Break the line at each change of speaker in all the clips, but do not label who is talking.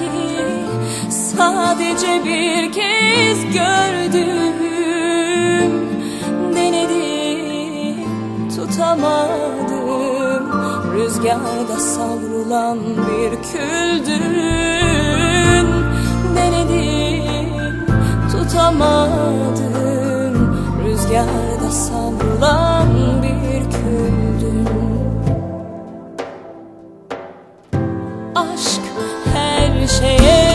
ki sadece bir kez gördüm. Denedim tutamadım rüzgarda savrulan bir küldün Denedim tutamadım rüzgarda savrulan bir küldün Aşk cheguei.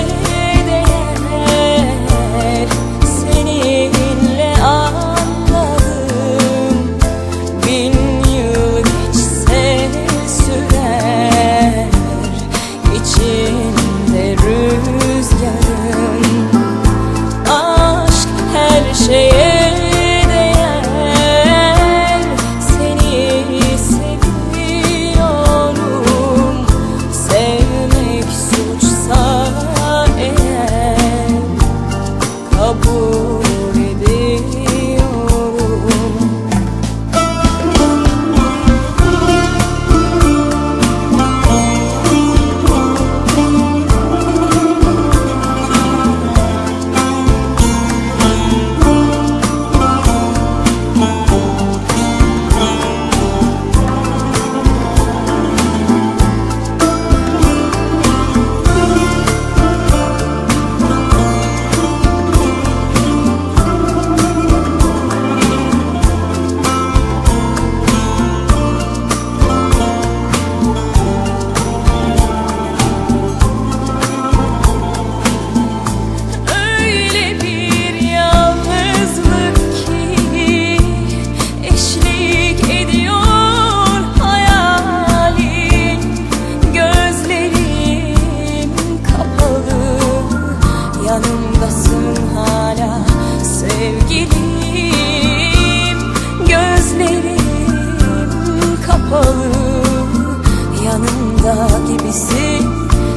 yapalım Yanımda gibisin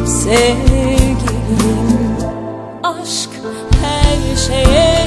sevgilim. Aşk her şeye